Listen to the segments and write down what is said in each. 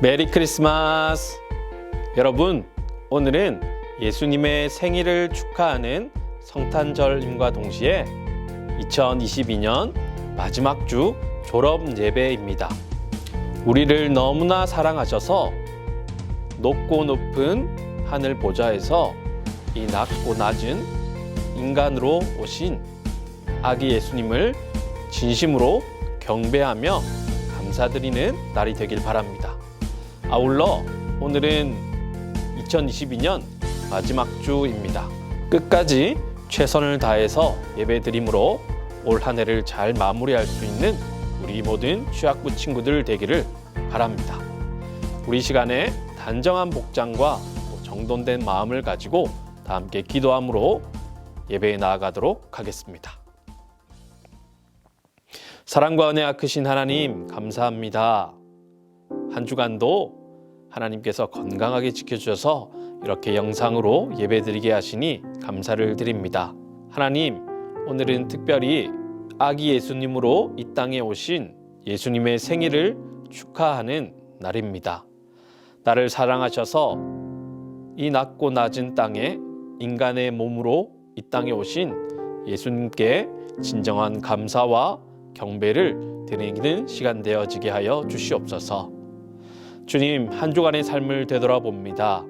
메리 크리스마스! 여러분, 오늘은 예수님의 생일을 축하하는 성탄절임과 동시에 2022년 마지막 주 졸업 예배입니다. 우리를 너무나 사랑하셔서 높고 높은 하늘 보좌에서 이 낮고 낮은 인간으로 오신 아기 예수님을 진심으로 경배하며 감사드리는 날이 되길 바랍니다. 아울러 오늘은 2022년 마지막 주입니다. 끝까지 최선을 다해서 예배 드림으로 올 한 해를 잘 마무리할 수 있는 우리 모든 취학부 친구들 되기를 바랍니다. 우리 시간에 단정한 복장과 또 정돈된 마음을 가지고 다 함께 기도함으로 예배에 나아가도록 하겠습니다. 사랑과 은혜가 크신 하나님 감사합니다. 한 주간도 하나님께서 건강하게 지켜주셔서 이렇게 영상으로 예배드리게 하시니 감사를 드립니다. 하나님, 오늘은 특별히 아기 예수님으로 이 땅에 오신 예수님의 생일을 축하하는 날입니다. 나를 사랑하셔서 이 낮고 낮은 땅에 인간의 몸으로 이 땅에 오신 예수님께 진정한 감사와 경배를 드리는 시간 되어지게 하여 주시옵소서. 주님, 한 주간의 삶을 되돌아봅니다.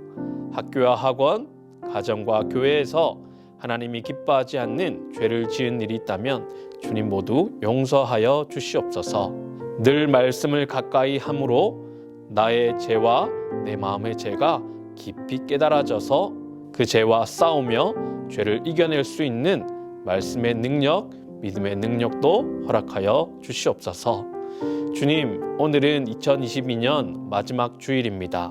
학교와 학원, 가정과 교회에서 하나님이 기뻐하지 않는 죄를 지은 일이 있다면 주님 모두 용서하여 주시옵소서. 늘 말씀을 가까이 함으로 나의 죄와 내 마음의 죄가 깊이 깨달아져서 그 죄와 싸우며 죄를 이겨낼 수 있는 말씀의 능력, 믿음의 능력도 허락하여 주시옵소서. 주님, 오늘은 2022년 마지막 주일입니다.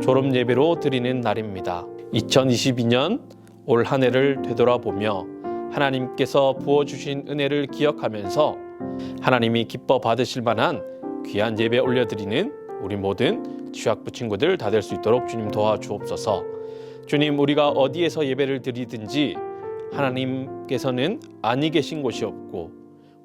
졸업 예배로 드리는 날입니다. 2022년 올 한 해를 되돌아보며 하나님께서 부어주신 은혜를 기억하면서 하나님이 기뻐 받으실 만한 귀한 예배 올려드리는 우리 모든 취학부 친구들 다 될 수 있도록 주님 도와주옵소서. 주님, 우리가 어디에서 예배를 드리든지 하나님께서는 아니 계신 곳이 없고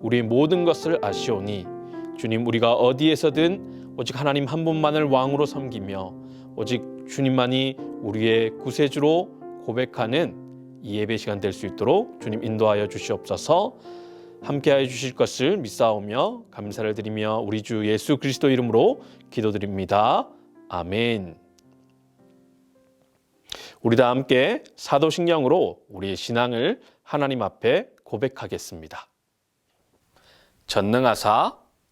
우리 모든 것을 아시오니 주님 우리가 어디에서든 오직 하나님 한 분만을 왕으로 섬기며 오직 주님만이 우리의 구세주로 고백하는 이 예배 시간 될 수 있도록 주님 인도하여 주시옵소서. 함께하여 주실 것을 믿사오며 감사를 드리며 우리 주 예수 그리스도 이름으로 기도드립니다. 아멘. 우리 다 함께 사도신경으로 우리의 신앙을 하나님 앞에 고백하겠습니다. 전능하사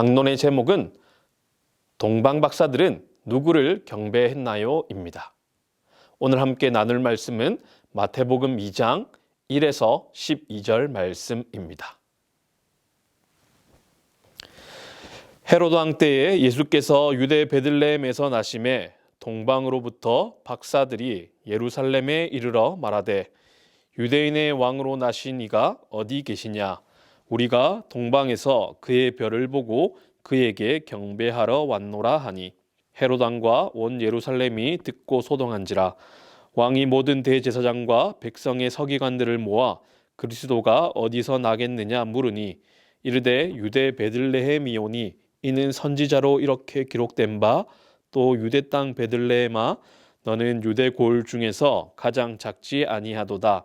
강론의 제목은 동방 박사들은 누구를 경배했나요? 입니다. 오늘 함께 나눌 말씀은 마태복음 2장 1에서 12절 말씀입니다. 헤로드 왕 때에 예수께서 유대 베들레헴에서 나심에 동방으로부터 박사들이 예루살렘에 이르러 말하되 유대인의 왕으로 나신 이가 어디 계시냐 우리가 동방에서 그의 별을 보고 그에게 경배하러 왔노라 하니 헤로드 왕과 온 예루살렘이 듣고 소동한지라. 왕이 모든 대제사장과 백성의 서기관들을 모아 그리스도가 어디서 나겠느냐 물으니 이르되 유대 베들레헴이오니 이는 선지자로 이렇게 기록된 바 또 유대 땅 베들레헴아 너는 유대 골 중에서 가장 작지 아니하도다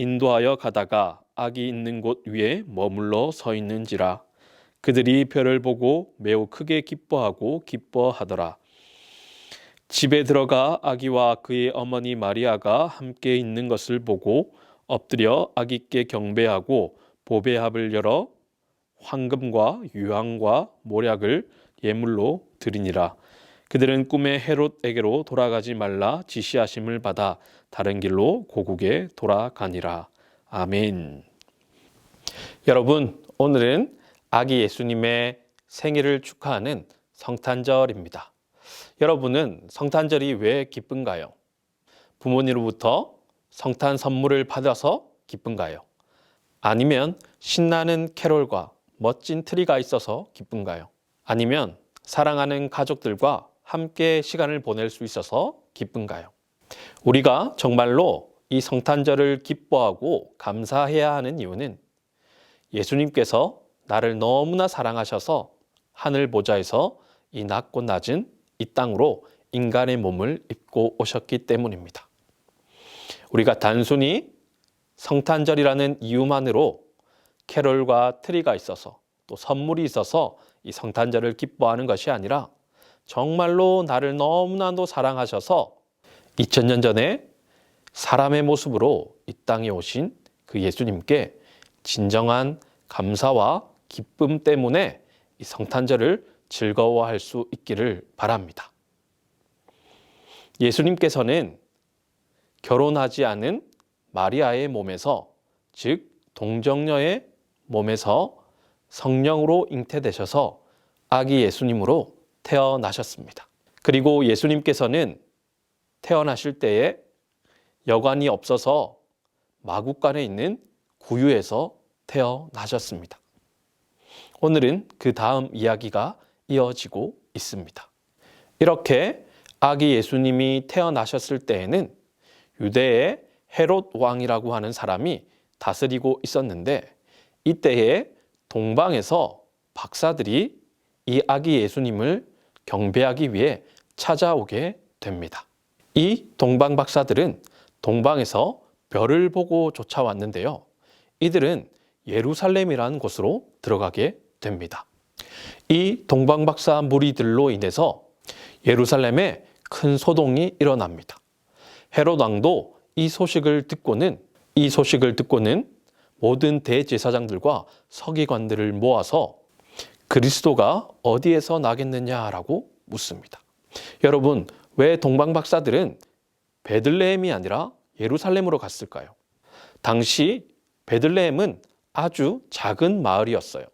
인도하여 가다가 아기 있는 곳 위에 머물러 서 있는지라 그들이 별을 보고 매우 크게 기뻐하고 기뻐하더라. 집에 들어가 아기와 그의 어머니 마리아가 함께 있는 것을 보고 엎드려 아기께 경배하고 보배합을 열어 황금과 유황과 모략을 예물로 드리니라. 그들은 꿈에 헤롯에게로 돌아가지 말라 지시하심을 받아 다른 길로 고국에 돌아가니라. 아멘. 여러분, 오늘은 아기 예수님의 생일을 축하하는 성탄절입니다. 여러분은 성탄절이 왜 기쁜가요? 부모님으로부터 성탄 선물을 받아서 기쁜가요? 아니면 신나는 캐롤과 멋진 트리가 있어서 기쁜가요? 아니면 사랑하는 가족들과 함께 시간을 보낼 수 있어서 기쁜가요? 우리가 정말로 이 성탄절을 기뻐하고 감사해야 하는 이유는 예수님께서 나를 너무나 사랑하셔서 하늘 보좌에서 이 낮고 낮은 이 땅으로 인간의 몸을 입고 오셨기 때문입니다. 우리가 단순히 성탄절이라는 이유만으로 캐롤과 트리가 있어서 또 선물이 있어서 이 성탄절을 기뻐하는 것이 아니라 정말로 나를 너무나도 사랑하셔서 2000년 전에 사람의 모습으로 이 땅에 오신 그 예수님께 진정한 감사와 기쁨 때문에 이 성탄절을 즐거워할 수 있기를 바랍니다. 예수님께서는 결혼하지 않은 마리아의 몸에서 즉 동정녀의 몸에서 성령으로 잉태되셔서 아기 예수님으로 태어나셨습니다. 그리고 예수님께서는 태어나실 때에 여관이 없어서 마국간에 있는 구유에서 태어나셨습니다. 오늘은 그 다음 이야기가 이어지고 있습니다. 이렇게 아기 예수님이 태어나셨을 때에는 유대의 헤롯 왕이라고 하는 사람이 다스리고 있었는데 이때에 동방에서 박사들이 이 아기 예수님을 경배하기 위해 찾아오게 됩니다. 이 동방 박사들은 동방에서 별을 보고 쫓아왔는데요. 이들은 예루살렘이라는 곳으로 들어가게 됩니다. 이 동방 박사 무리들로 인해서 예루살렘에 큰 소동이 일어납니다. 헤롯 왕도 이 소식을 듣고는 이 소식을 듣고는 모든 대제사장들과 서기관들을 모아서 그리스도가 어디에서 나겠느냐라고 묻습니다. 여러분, 왜 동방 박사들은 베들레헴이 아니라 예루살렘으로 갔을까요? 당시 베들레헴은 아주 작은 마을이었어요.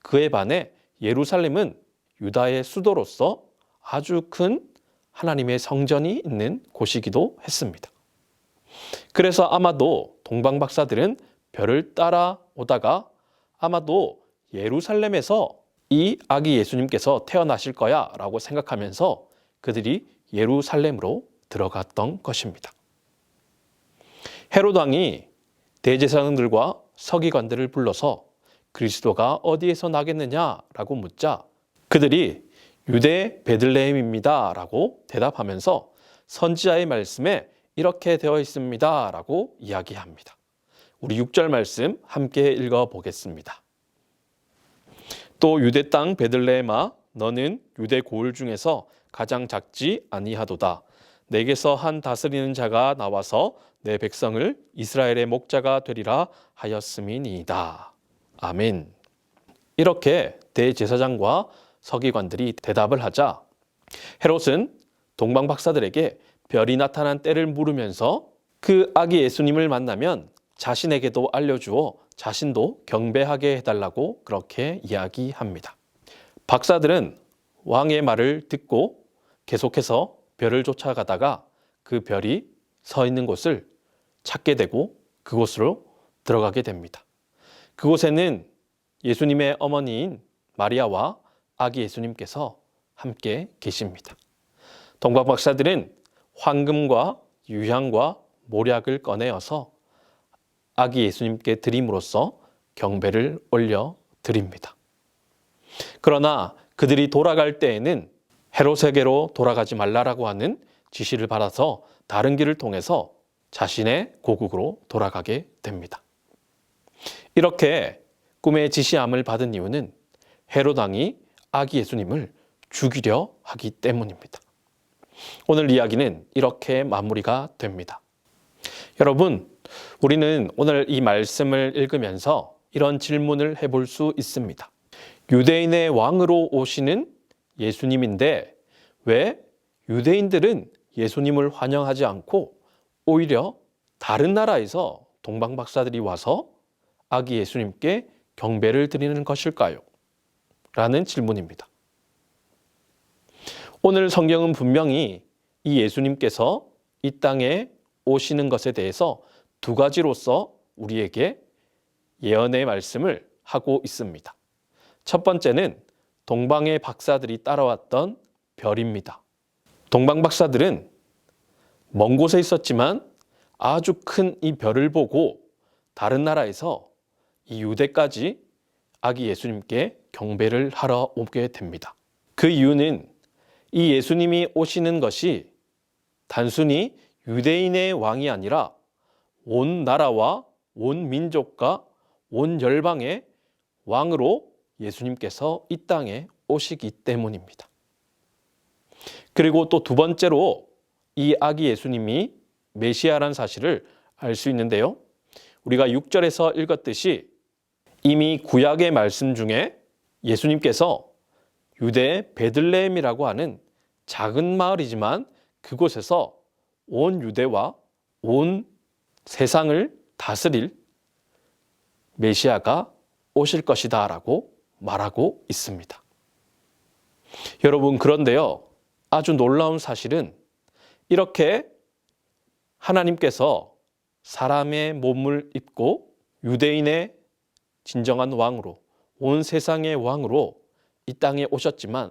그에 반해 예루살렘은 유다의 수도로서 아주 큰 하나님의 성전이 있는 곳이기도 했습니다. 그래서 아마도 동방 박사들은 별을 따라 오다가 아마도 예루살렘에서 이 아기 예수님께서 태어나실 거야 라고 생각하면서 그들이 예루살렘으로 들어갔던 것입니다. 헤롯 왕이 대제사장들과 서기관들을 불러서 그리스도가 어디에서 나겠느냐라고 묻자 그들이 유대 베들레헴입니다라고 대답하면서 선지자의 말씀에 이렇게 되어 있습니다라고 이야기합니다. 우리 6절 말씀 함께 읽어 보겠습니다. 또 유대 땅 베들레헴아 너는 유대 고을 중에서 가장 작지 아니하도다. 내게서 한 다스리는 자가 나와서 내 백성을 이스라엘의 목자가 되리라 하였음이니이다. 아멘. 이렇게 대제사장과 서기관들이 대답을 하자 헤롯은 동방 박사들에게 별이 나타난 때를 물으면서 그 아기 예수님을 만나면 자신에게도 알려주어 자신도 경배하게 해달라고 그렇게 이야기합니다. 박사들은 왕의 말을 듣고 계속해서 별을 쫓아가다가 그 별이 서 있는 곳을 찾게 되고 그곳으로 들어가게 됩니다. 그곳에는 예수님의 어머니인 마리아와 아기 예수님께서 함께 계십니다. 동방 박사들은 황금과 유향과 모략을 꺼내어서 아기 예수님께 드림으로써 경배를 올려 드립니다. 그러나 그들이 돌아갈 때에는 헤롯에게로 돌아가지 말라라고 하는 지시를 받아서 다른 길을 통해서 자신의 고국으로 돌아가게 됩니다. 이렇게 꿈의 지시함을 받은 이유는 헤롯 왕이 아기 예수님을 죽이려 하기 때문입니다. 오늘 이야기는 이렇게 마무리가 됩니다. 여러분, 우리는 오늘 이 말씀을 읽으면서 이런 질문을 해볼 수 있습니다. 유대인의 왕으로 오시는 예수님인데 왜 유대인들은 예수님을 환영하지 않고 오히려 다른 나라에서 동방 박사들이 와서 아기 예수님께 경배를 드리는 것일까요? 라는 질문입니다. 오늘 성경은 분명히 이 예수님께서 이 땅에 오시는 것에 대해서 두 가지로서 우리에게 예언의 말씀을 하고 있습니다. 첫 번째는 동방의 박사들이 따라왔던 별입니다. 동방 박사들은 먼 곳에 있었지만 아주 큰 이 별을 보고 다른 나라에서 이 유대까지 아기 예수님께 경배를 하러 오게 됩니다. 그 이유는 이 예수님이 오시는 것이 단순히 유대인의 왕이 아니라 온 나라와 온 민족과 온 열방의 왕으로 예수님께서 이 땅에 오시기 때문입니다. 그리고 또 두 번째로 이 아기 예수님이 메시아란 사실을 알 수 있는데요. 우리가 6절에서 읽었듯이 이미 구약의 말씀 중에 예수님께서 유대 베들레헴이라고 하는 작은 마을이지만 그곳에서 온 유대와 온 세상을 다스릴 메시아가 오실 것이다라고 말하고 있습니다. 여러분 그런데요. 아주 놀라운 사실은 이렇게 하나님께서 사람의 몸을 입고 유대인의 진정한 왕으로 온 세상의 왕으로 이 땅에 오셨지만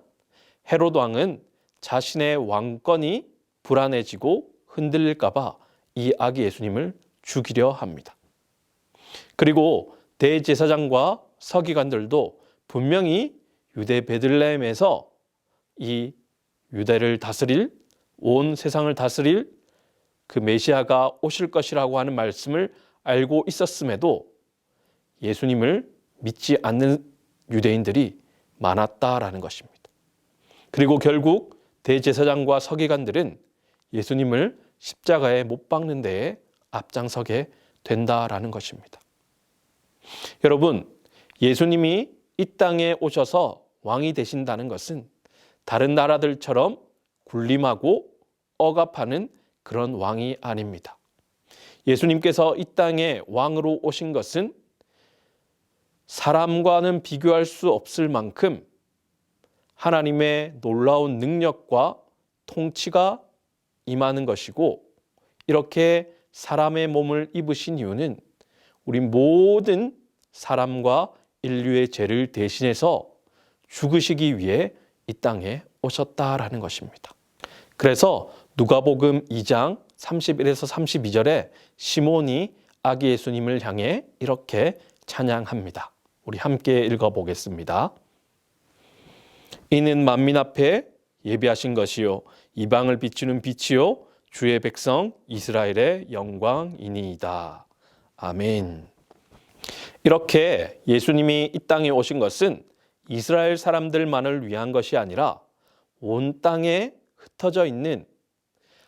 헤롯 왕은 자신의 왕권이 불안해지고 흔들릴까봐 이 아기 예수님을 죽이려 합니다. 그리고 대제사장과 서기관들도 분명히 유대 베들레헴에서 이 유대를 다스릴 온 세상을 다스릴 그 메시아가 오실 것이라고 하는 말씀을 알고 있었음에도 예수님을 믿지 않는 유대인들이 많았다라는 것입니다. 그리고 결국 대제사장과 서기관들은 예수님을 십자가에 못 박는 데에 앞장서게 된다라는 것입니다. 여러분, 예수님이 이 땅에 오셔서 왕이 되신다는 것은 다른 나라들처럼 군림하고 억압하는 그런 왕이 아닙니다. 예수님께서 이 땅에 왕으로 오신 것은 사람과는 비교할 수 없을 만큼 하나님의 놀라운 능력과 통치가 임하는 것이고 이렇게 사람의 몸을 입으신 이유는 우리 모든 사람과 인류의 죄를 대신해서 죽으시기 위해 이 땅에 오셨다라는 것입니다. 그래서 누가복음 2장 31에서 32절에 시몬이 아기 예수님을 향해 이렇게 찬양합니다. 우리 함께 읽어보겠습니다. 이는 만민 앞에 예비하신 것이요 이방을 비추는 빛이요 주의 백성 이스라엘의 영광이니이다. 아멘. 이렇게 예수님이 이 땅에 오신 것은 이스라엘 사람들만을 위한 것이 아니라 온 땅에 흩어져 있는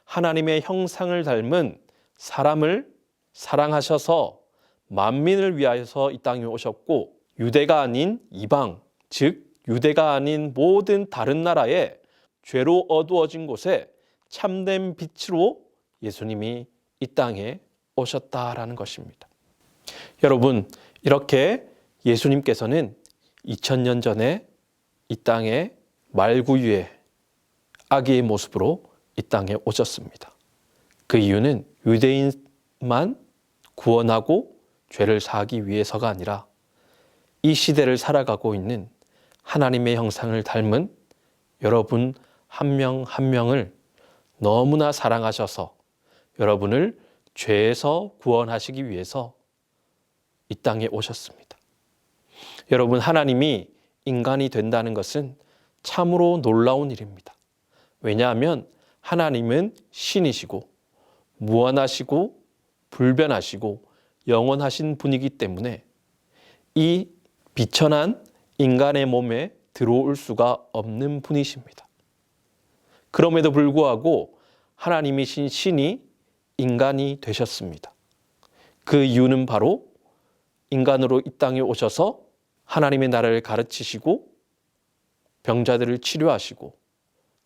하나님의 형상을 닮은 사람을 사랑하셔서 만민을 위하여서 이 땅에 오셨고 유대가 아닌 이방, 즉 유대가 아닌 모든 다른 나라에 죄로 어두워진 곳에 참된 빛으로 예수님이 이 땅에 오셨다라는 것입니다. 여러분, 이렇게 예수님께서는 2000년 전에 이 땅에 말구유의 아기의 모습으로 이 땅에 오셨습니다. 그 이유는 유대인만 구원하고 죄를 사하기 위해서가 아니라 이 시대를 살아가고 있는 하나님의 형상을 닮은 여러분 한 명한 명을 너무나 사랑하셔서 여러분을 죄에서 구원하시기 위해서 이 땅에 오셨습니다. 여러분, 하나님이 인간이 된다는 것은 참으로 놀라운 일입니다. 왜냐하면 하나님은 신이시고 무한하시고 불변하시고 영원하신 분이기 때문에 이 비천한 인간의 몸에 들어올 수가 없는 분이십니다. 그럼에도 불구하고 하나님이신 신이 인간이 되셨습니다. 그 이유는 바로 인간으로 이 땅에 오셔서 하나님의 나라를 가르치시고 병자들을 치료하시고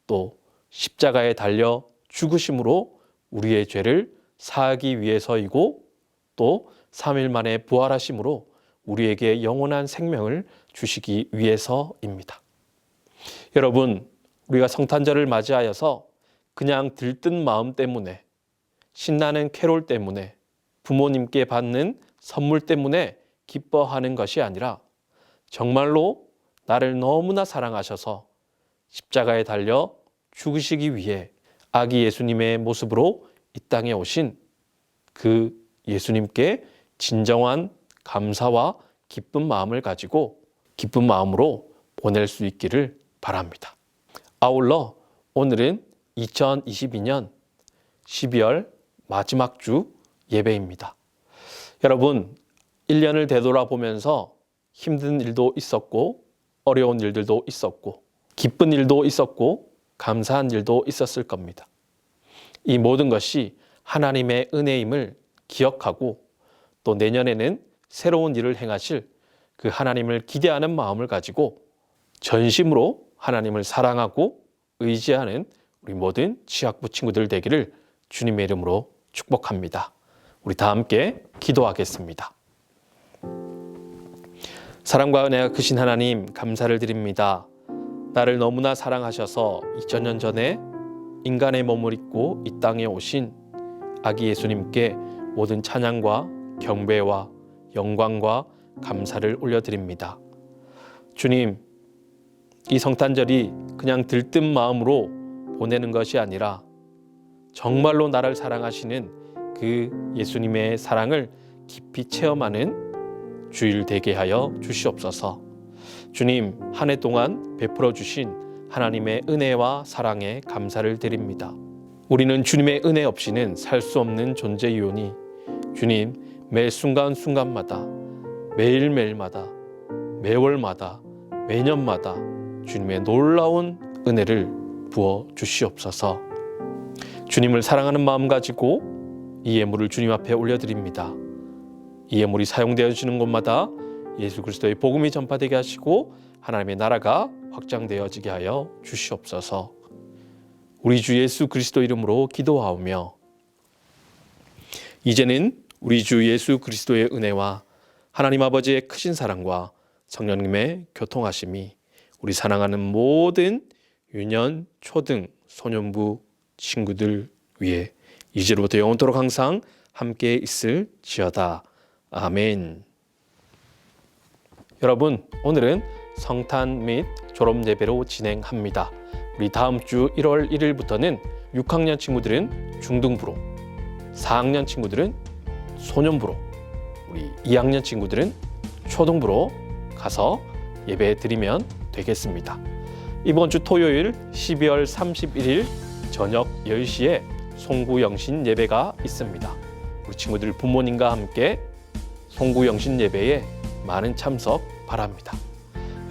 또 십자가에 달려 죽으심으로 우리의 죄를 사하기 위해서이고 또 3일 만에 부활하심으로 우리에게 영원한 생명을 주시기 위해서입니다. 여러분, 우리가 성탄절을 맞이하여서 그냥 들뜬 마음 때문에 신나는 캐롤 때문에 부모님께 받는 선물 때문에 기뻐하는 것이 아니라 정말로 나를 너무나 사랑하셔서 십자가에 달려 죽으시기 위해 아기 예수님의 모습으로 이 땅에 오신 그 예수님께 진정한 감사와 기쁜 마음을 가지고 기쁜 마음으로 보낼 수 있기를 바랍니다. 아울러 오늘은 2022년 12월 마지막 주 예배입니다. 여러분, 1년을 되돌아보면서 힘든 일도 있었고, 어려운 일들도 있었고, 기쁜 일도 있었고, 감사한 일도 있었을 겁니다. 이 모든 것이 하나님의 은혜임을 기억하고 또 내년에는 새로운 일을 행하실 그 하나님을 기대하는 마음을 가지고 전심으로 하나님을 사랑하고 의지하는 우리 모든 취학부 친구들 되기를 주님의 이름으로 축복합니다. 우리 다 함께 기도하겠습니다. 사랑과 은혜가 크신 하나님 감사를 드립니다. 나를 너무나 사랑하셔서 2000년 전에 인간의 몸을 입고 이 땅에 오신 아기 예수님께 모든 찬양과 경배와 영광과 감사를 올려드립니다. 주님, 이 성탄절이 그냥 들뜬 마음으로 보내는 것이 아니라 정말로 나를 사랑하시는 그 예수님의 사랑을 깊이 체험하는 주일 되게 하여 주시옵소서. 주님, 한 해 동안 베풀어 주신 하나님의 은혜와 사랑에 감사를 드립니다. 우리는 주님의 은혜 없이는 살 수 없는 존재이오니 주님, 매 순간순간마다 매일매일마다 매월마다 매년마다 주님의 놀라운 은혜를 부어 주시옵소서. 주님을 사랑하는 마음 가지고 이 예물을 주님 앞에 올려드립니다. 이 예물이 사용되어지는 곳마다 예수 그리스도의 복음이 전파되게 하시고 하나님의 나라가 확장되어지게 하여 주시옵소서. 우리 주 예수 그리스도 이름으로 기도하오며 이제는 우리 주 예수 그리스도의 은혜와 하나님 아버지의 크신 사랑과 성령님의 교통하심이 우리 사랑하는 모든 유년, 초등, 소년부 친구들 위해 이제로부터 영원토록 항상 함께 있을 지어다. 아멘. 여러분, 오늘은 성탄 및 졸업 예배로 진행합니다. 우리 다음 주 1월 1일부터는 6학년 친구들은 중등부로, 4학년 친구들은 소년부로, 우리 2학년 친구들은 초등부로 가서 예배 드리면 되겠습니다. 이번 주 토요일 12월 31일 저녁 10시에 송구영신 예배가 있습니다. 우리 친구들 부모님과 함께 송구영신 예배에 많은 참석 바랍니다.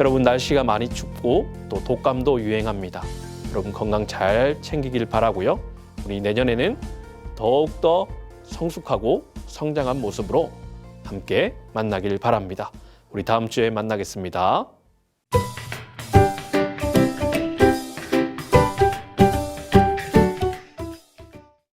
여러분 날씨가 많이 춥고 또 독감도 유행합니다. 여러분 건강 잘 챙기길 바라고요. 우리 내년에는 더욱더 성숙하고 성장한 모습으로 함께 만나길 바랍니다. 우리 다음 주에 만나겠습니다.